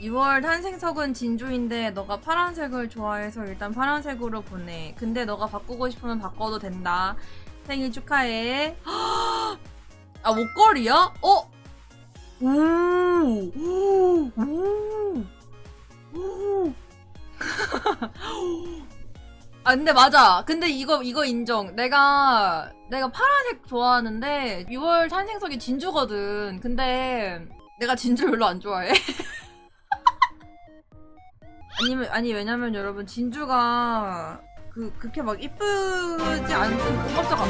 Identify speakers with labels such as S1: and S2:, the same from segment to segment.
S1: 6월 탄생석은 진주인데 너가 파란색을 좋아해서 일단 파란색으로 보내. 근데 너가 바꾸고 싶으면 바꿔도 된다. 생일 축하해. 아 목걸이야? 어? 오, 오, 오, 오. 아 근데 맞아. 근데 이거 이거 인정. 내가 내가 파란색 좋아하는데 6월 탄생석이 진주거든. 근데 내가 진주를 별로 안 좋아해. 아니면 아니 왜냐면 여러분 진주가 그 그렇게 막 이쁘지 않은 깜짝아.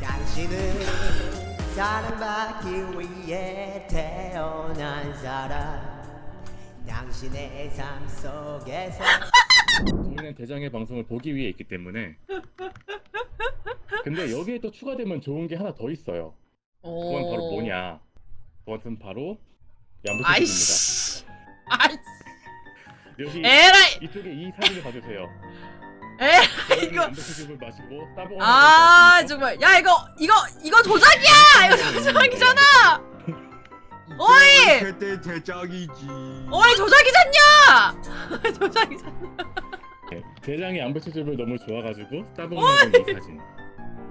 S2: 당신은 사랑받기 위해 태어난 사람. 당신의 삶 속에서.
S3: 우리는 대장의 방송을 보기 위해 있기 때문에. 근데 여기에 또 추가되면 좋은 게 하나 더 있어요. 그건 바로 뭐냐? 그것은 바로 양부입니다.
S1: 아이씨. 아이
S3: 여기
S1: 에라이.
S3: 이쪽에 이 사진을 봐주세요.
S1: 에 이거.
S3: 양부집을 마시고 따봉
S1: 아 정말. 야 이거 이거 이거 조작이야! 이거 조작이잖아! 어이!
S4: 그때 대장이지.
S1: 어이 조작이잖냐! 조작이잖아.
S3: 네, 대장이 양배추즙을 너무 좋아가지고 따봉하는 이! 사진.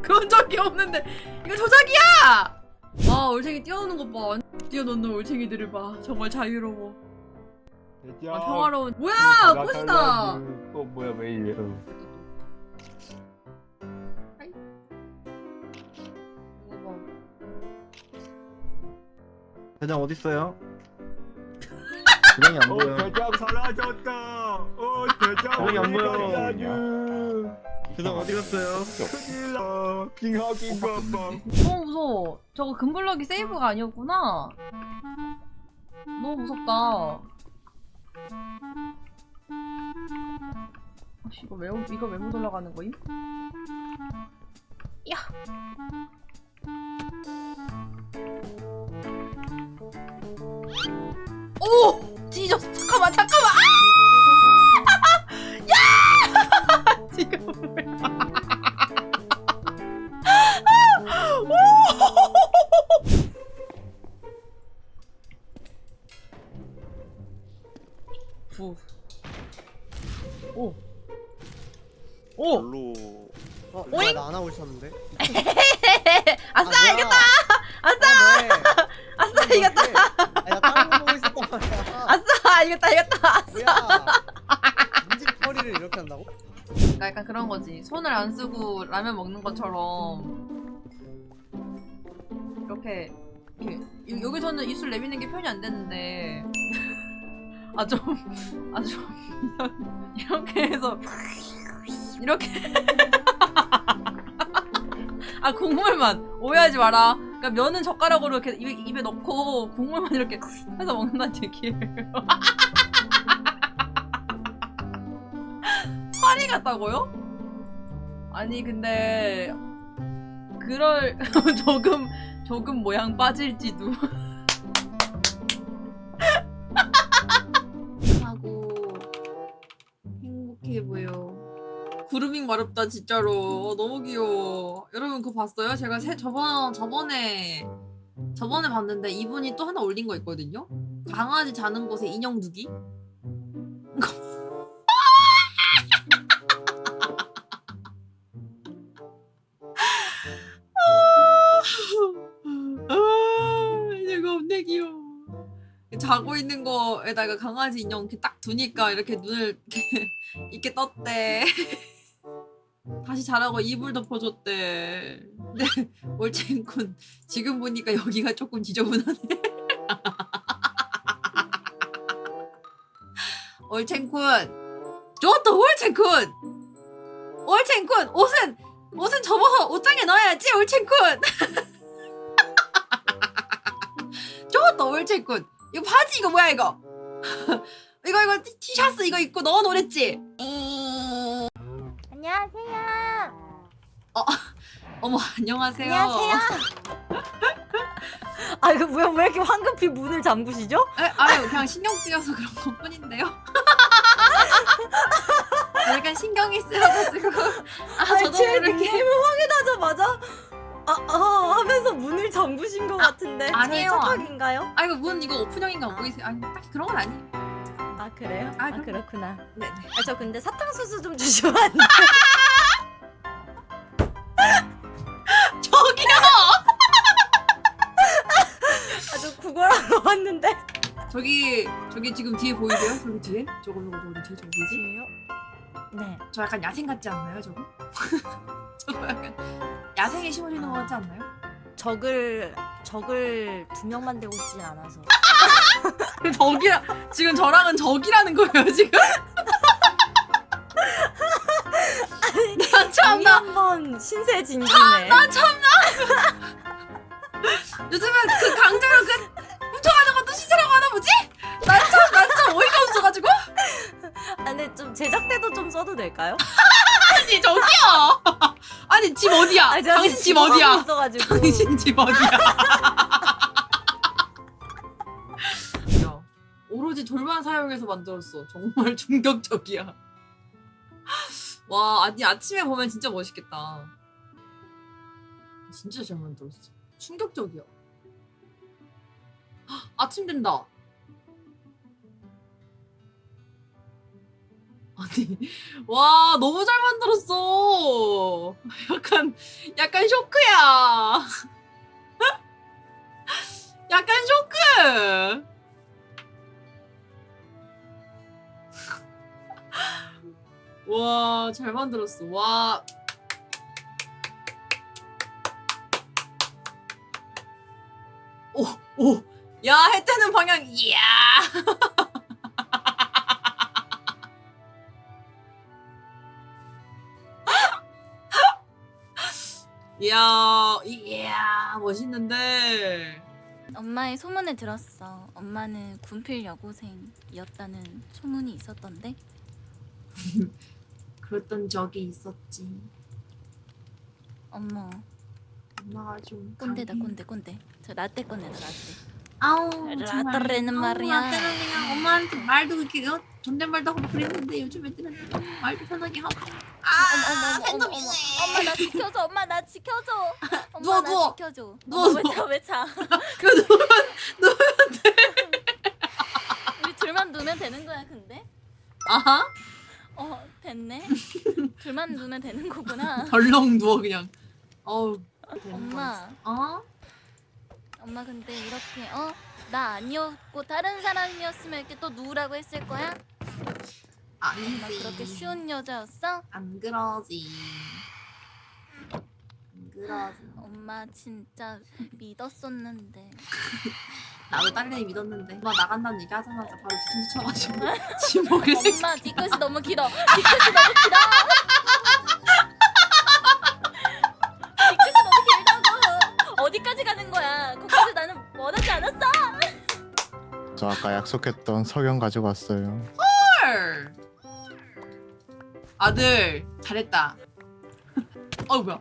S1: 그런 적이 없는데. 이거 조작이야! 아 올챙이 뛰어노는 것 봐 뛰어노는 올챙이들을 봐 정말 자유로워
S4: 대장.
S1: 아 평화로운 뭐야
S4: 바다
S1: 꽃이다.
S4: 어 뭐야 왜 이래? 어.
S1: 이거 봐.
S5: 대장 어디 있어요? 대장이 안
S4: 어
S5: 보여.
S4: 대장 사라졌다. 어 대장
S5: 거기 안 보여.
S4: 어 디
S5: 대장 어디 갔어요?
S4: 큰일 나. 빙하긴가 봐.
S1: 너무 무서워 저거 금블럭이 세이브가 아니었구나 너무 무섭다 아씨 이거 왜 이거 왜 못 올라가는 거임? 야 오! 찢었어 잠깐만 잠깐만 아!
S2: 있었는데?
S1: 아싸
S2: 뭐야?
S1: 이겼다. 아싸
S2: 아, 왜?
S1: 아싸 이겼다.
S2: 아, 나 다른 거 보고 있었단 말이야
S1: 아싸 이겼다 이겼다.
S2: 뭐야 처리를 이렇게 한다고?
S1: 그러니까 약간 그런 거지. 손을 안 쓰고 라면 먹는 것처럼 이렇게 이렇게 여- 여기서는 입술 내미는 게 표현이 안 되는데 아좀아좀 이렇게 해서 이렇게 아 국물만 오해하지 마라. 그러니까 면은 젓가락으로 이렇게 입에, 입에 넣고 국물만 이렇게 해서 먹는다는 얘기예요. 파리 같다고요? 아니 근데 그럴 조금 조금 모양 빠질지도 구름잉 마렵다 진짜로 어, 너무 귀여워. 여러분 그거 봤어요? 제가 새, 저번 저번에 저번에 봤는데 이분이 또 하나 올린 거 있거든요. 강아지 자는 곳에 인형 두기. 아, 이거 없네 귀여워. 자고 있는 거에다가 강아지 인형 이렇게 딱 두니까 이렇게 눈을 이렇게, 이렇게 떴대. 다시 자라고 이불 덮어줬대. 근데 올챙군 지금 보니까 여기가 조금 지저분하네. 올챙군. 좋았다 올챙군. 올챙군 옷은 옷은 접어서 옷장에 넣어야지 올챙군. 좋았다 올챙군. 이거 바지 이거 뭐야 이거? 이거 이거 티- 티셔츠 이거 입고 넣어놓랬지
S6: 안녕하세요.
S1: 어머 안녕하세요
S6: 안녕하세요. 아 이거 뭐야 왜 이렇게 황급히 문을 잠그시죠?
S1: 에, 아유 그냥 신경 쓰여서 그런 것 뿐인데요 약간 신경이 쓰여가지고 아 저도
S6: 제
S1: 모르게
S6: 닉네임을 확인하자마자 아, 아 하면서 문을 잠그신 것 같은데.
S7: 아니에요.
S6: 착각인가요?
S7: 아 이거 문 이거 오픈형인가 안 보이세요? 아니 딱히 그런 건 아니에요.
S6: 아 그래요?
S7: 아,
S6: 아,
S7: 그럼-
S6: 그렇구나.
S7: 네네.
S6: 아, 저 근데 사탕수수 좀 주시면 안 돼요? 왔는데.
S7: 저기 저기 지금 뒤에 보이세요? 저기 뒤에? 저거 저거 저거 뒤에 저거 보이지?
S6: 뒤에요? 네.
S7: 저 약간 야생 같지 않나요 저거? 저거 약간 야생에 심어지는 거 같지 않나요?
S6: 적을 적을 두 명만 데고 있진 않아서.
S7: 적이라 지금 저랑은 적이라는 거예요 지금? 나 참나
S6: 한번 신세 진기네.
S7: 요즘은 그 강제로 그
S6: 제작대도 좀 써도 될까요?
S7: 아니 저기요 아니 집 어디야?
S6: 아, 제가
S7: 당신 집
S6: 지금 하고
S7: 어디야?
S6: 있어가지고.
S7: 당신 집 어디야? 야, 오로지 돌만 사용해서 만들었어. 정말 충격적이야. 와, 아니 아침에 보면 진짜 멋있겠다. 진짜 잘 만들었어. 충격적이야. 헉, 아침 된다. 아니, 와, 너무 잘 만들었어. 약간, 약간 쇼크야. 약간 쇼크. 와, 잘 만들었어. 와. 오, 오. 야, 해 뜨는 방향. 이야. 이야, 이야, 멋있는데.
S8: 엄마의 소문을 들었어. 엄마는 군필 여고생이었다는 소문이 있었던데.
S7: 그랬던 적이 있었지.
S8: 어머,
S7: 엄마가 좀
S8: 꼰대다
S7: 강해.
S8: 꼰대 꼰대. 저 라떼 꼰대다 라떼.
S7: 아우
S8: 라떼래는 말이야.
S7: 라떼는 그냥 엄마한테 말도 그렇게 어, 존댓말도 하고 그랬는데 요즘 애들은 좀 말도 편하게 하고. 아,
S8: 어머, 어머, 어머, 어머. 엄마 나 지켜줘. 엄마 나 지켜줘. 엄마
S7: 누워,
S8: 나
S7: 누워.
S8: 지켜줘.
S7: 누워,
S8: 엄마, 왜
S7: 누워.
S8: 자? 왜 자?
S7: 그 누면
S8: 우리 둘만 누면 되는 거야, 근데?
S7: 아하
S8: 어, 됐네. 둘만 누면 되는 거구나.
S7: 덜렁 누워 그냥. 어우.
S8: 엄마,
S7: 어?
S8: 엄마 근데 이렇게 어? 나 아니었고 다른 사람이었으면 이렇게 또 누우라고 했을 거야? 엄마
S7: 아니지.
S8: 그렇게 쉬운 여자였어?
S7: 안 그러지. 안 그러지.
S8: 엄마 진짜 믿었었는데
S7: 나도 딸내미 믿었는데. 엄마 나간다는 얘기 하자마자 바로 뒤통수 쳐가지고 지목을 생.
S8: 엄마 뒤끝이 너무 길어 뒤끝이 너무 길어 뒤끝이 너무 길다고 어디까지 가는 거야 거기까지 나는 원하지 않았어
S5: 저 아까 약속했던 석영 가지고 왔어요.
S7: 헐. 아들 잘했다. 어 뭐야?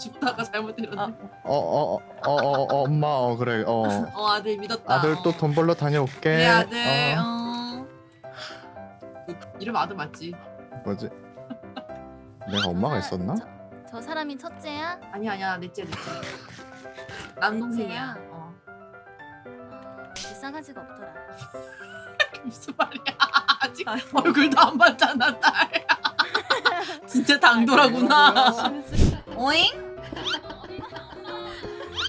S7: 죽다가 잘못 때렸네.
S5: 어어어어 어, 어, 어, 엄마 어 그래 어
S7: 어 아들 믿었다.
S5: 아들
S7: 어.
S5: 또돈 벌러 다녀올게.
S7: 그래 아들.
S5: 어,
S7: 어. 그 이름 아들 맞지?
S5: 뭐지? 내가 엄마가
S8: 저-
S5: 있었나?
S8: 저, 저 사람이 첫째야?
S7: 아니야 아니야 넷째 넷째. 남동생이야.
S8: 넷째야?
S7: 어.
S8: 어, 우리 싸가지가 없더라
S7: 무슨 말이야? 아직 얼굴도 안 봤잖아 딸. 진짜 당돌하구나. 오잉?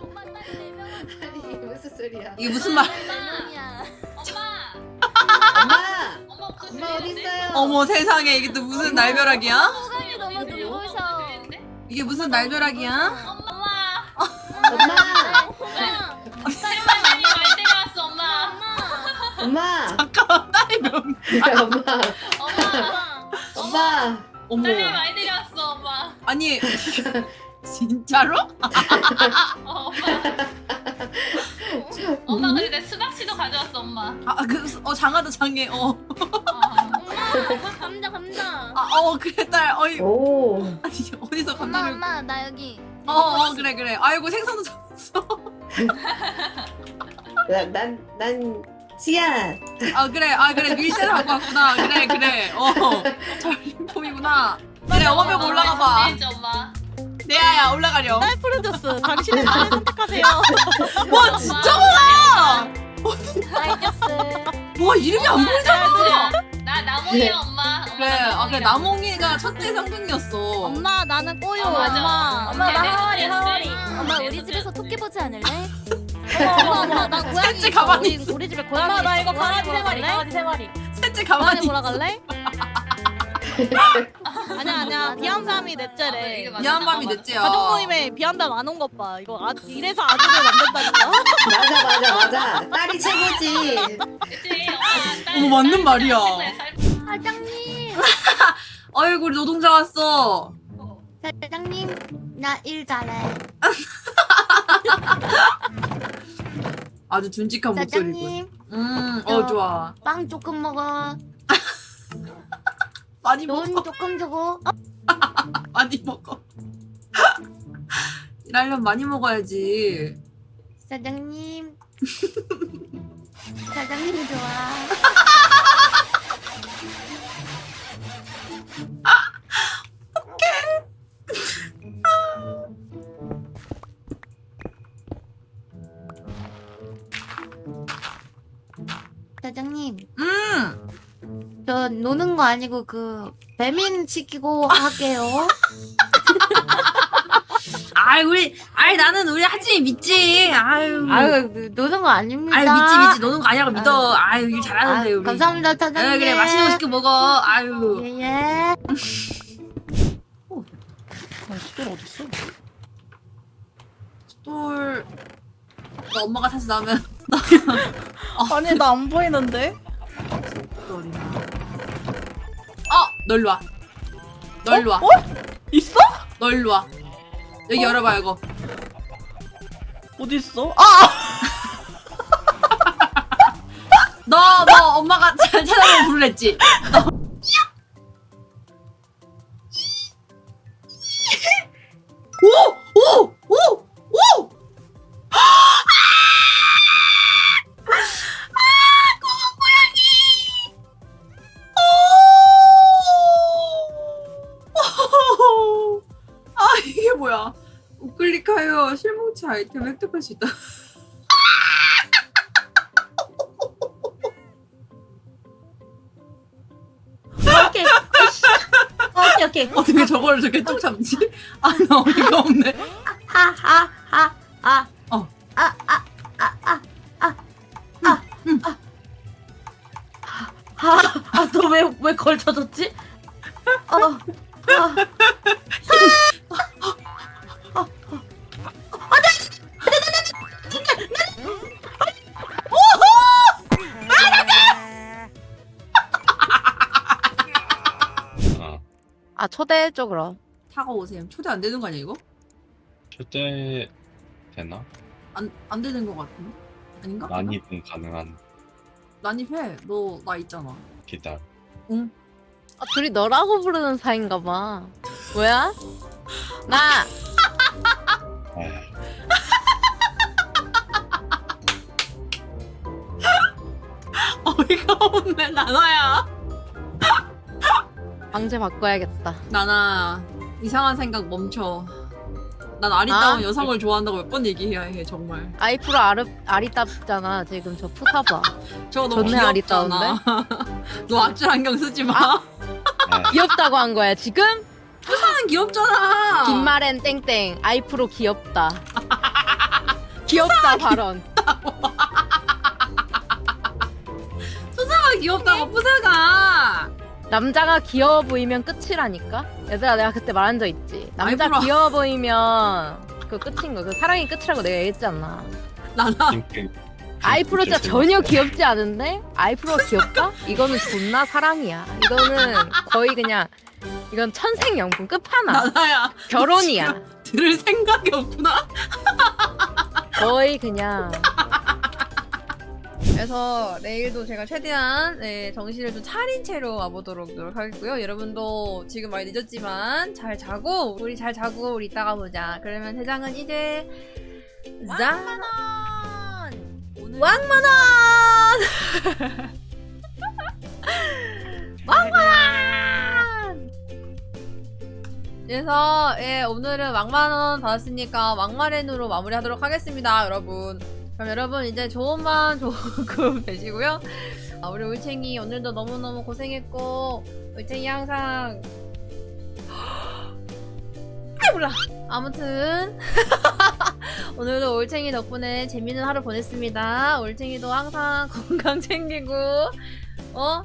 S8: 엄마
S9: 이게 무슨 소리야?
S7: 이게 무슨 말?
S9: 엄마! 엄마 어디 있어요?
S7: 어머 세상에 이게 또 무슨 날벼락이야?
S8: 너무 눈부셔
S7: 이게 무슨 날벼락이야?
S8: 엄마
S9: 엄마!
S8: 딸이 말 데려왔어 엄마
S9: 엄마!
S7: 잠깐만 딸이 몇?
S9: 엄마!
S8: 엄마
S9: 엄마!
S7: 어머.
S8: 많이 데려왔어 엄마
S7: 아니 진짜로?
S8: 어, 엄마. 엄마 근데 내 수박 씨도 가져왔어 엄마.
S7: 아그어 장하다 장해 어.
S8: 엄마 감자 감자.
S7: 아 어 그래 딸 어이
S9: 오!
S7: 아니 어디서
S8: 엄마
S7: 감자를
S8: 엄마 나 여기.
S7: 어어 그래 그래 아이고 생선도 잡았어
S9: 난, 난, 난, 씨야!
S7: 아 그래 아 그래 밀새를 갖고 왔구나 그래 그래 어 절림폼이구나 그래 어머면 올라가 봐
S8: 엄마.
S7: 내야 나나야 올라가렴.
S6: 딸 프로듀스 당신의 딸을 선택하세요.
S7: 와 진짜 많아.
S10: 알겠어.
S7: 와 이름이 안 보이잖아.
S10: 나 나무이야 엄마.
S7: 그래, 아 그래 나몽이가 첫째 상징이었어.
S6: 엄마 나는 꼬요.
S10: 어, 맞아.
S6: 엄마.
S10: 엄마 나 하와리 하와리. 엄마 우리 집에서 토끼 보지 않을래?
S6: 엄마 엄마 나 고양이
S7: 셋째. 가만히
S6: 우리,
S7: 있어.
S6: 우리 집에 고양이 있어. 고양이 보러 갈래?
S10: 세 마리.
S7: 셋째
S6: 고양이
S7: 가만히.
S6: 보러 갈래? 아니야 아니야 비한밤이 넷째래.
S7: 미안 밤이 넷째야.
S6: 가족 모임에 비한밤 안온 것 봐. 이거 아, 이래서 아들을 만든다니까.
S9: 맞아 맞아 맞아. 딸이 최고지.
S7: 어머 맞는 말이야.
S10: 사장님.
S7: 아이고 우리 노동자 왔어.
S10: 사장님 나 일 잘해.
S7: 아주 둔직한 목소리고.
S10: 사장님
S7: 음,
S10: 저-
S7: 어 좋아.
S10: 빵 조금 먹어.
S7: 많이
S10: 돈
S7: 먹어.
S10: 조금 주고.
S7: 많이 먹어. 일하려면 많이 먹어야지.
S10: 사장님. 사장님 좋아. 사장님,
S7: 음.
S10: 저 노는 거 아니고 그 배민 시키고 할게요.
S7: 아이 우리, 아이 나는 우리 하진이 믿지. 아유.
S10: 아유, 그 노는 거 아닙니다.
S7: 아유 믿지 믿지 노는 거 아니라고 믿어. 아유 일 잘하는데
S10: 아유,
S7: 우리.
S10: 감사합니다, 사장님.
S7: 에, 그래 맛있는 거 시켜 먹어. 아유.
S10: 예예.
S6: 수돌 어딨어?
S7: 똘. 너 엄마가 다시 나면
S6: 아니 나 안 보이는데.
S7: 어, 널 와. 널 와.
S6: 어? 있어?
S7: 널 와. 여기 열어봐 이거.
S6: 어디 있어? 아!
S7: 너, 너 엄마가 잘 찾아보면 부르랬지? 너. 실뭉치 아이템 획득할 수 있다.
S6: 오케이. 오케이 오케이.
S7: 어떻게 저걸 저렇게 뚝 참지? 아 나 어이가 없네.
S6: 하하하 아.
S7: 어.
S6: 아, 아, 아, 아, 아, 아, 아. 아, 아, 너 왜, 왜 걸쳐졌지? 어, 아.
S11: 아 해줘 그럼
S7: 타고 오세요. 초대 안 되는 거 아니야 이거?
S12: 초대 되나?
S7: 안 안 되는 거 같은데? 아닌가?
S12: 난입은 가능한
S7: 난입해. 너 나 있잖아.
S12: 기다.
S11: 아, 둘이 너라고 부르는 사이인가 봐 뭐야? 나
S7: 어이가 없네 나나야.
S11: 방제 바꿔야겠다
S7: 나나 이상한 생각 멈춰. 난 아리따운
S11: 아.
S7: 여성을 좋아한다고 몇 번 얘기해야 해 정말.
S11: 아이프로 아르, 아리따잖아 지금 저 푸사봐
S7: 저거 너무
S11: 존나
S7: 귀엽잖아. 너 앞줄 안경 쓰지 마.
S12: 에휴,
S11: 귀엽다고 한 거야 지금?
S7: 나는 귀엽잖아.
S11: 긴말엔 땡땡 아이프로 귀엽다 귀엽다 발언
S7: 푸사가 귀엽다고 푸사가.
S11: 남자가 귀여워 보이면 끝이라니까 얘들아 내가 그때 말한 적 있지 남자
S7: 아이프로.
S11: 귀여워 보이면 그 끝인 거그 사랑이 끝이라고 내가 얘기했잖아
S7: 나나
S12: 띵띵.
S11: 아이프로 진짜 전혀. 귀엽지 않은데 아이프로가 귀엽다? 이거는 존나 사랑이야. 이거는 거의 그냥 이건 천생연분 끝판왕.
S7: 나나야.
S11: 결혼이야.
S7: 들을 생각이 없구나.
S11: 거의 그냥
S7: 그래서 내일도 제가 최대한 네, 정신을 좀 차린 채로 와보도록 노력하겠고요. 여러분도 지금 많이 늦었지만 잘 자고 우리 잘 자고 우리 이따가 보자. 그러면 회장은 이제 왕만원 왕만 원 왕만원
S1: 그래서 예, 오늘은 왕만원 받았으니까 왕마렌으로 마무리하도록 하겠습니다, 여러분. 그럼 여러분 이제 밤 조금 되시고요. 아, 우리 울챙이 오늘도 너무너무 고생했고 울챙이 항상 아 몰라. 아무튼 오늘도 올챙이 덕분에 재밌는 하루 보냈습니다. 올챙이도 항상 건강 챙기고 어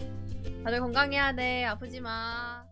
S1: 다들 건강해야 돼 아프지 마.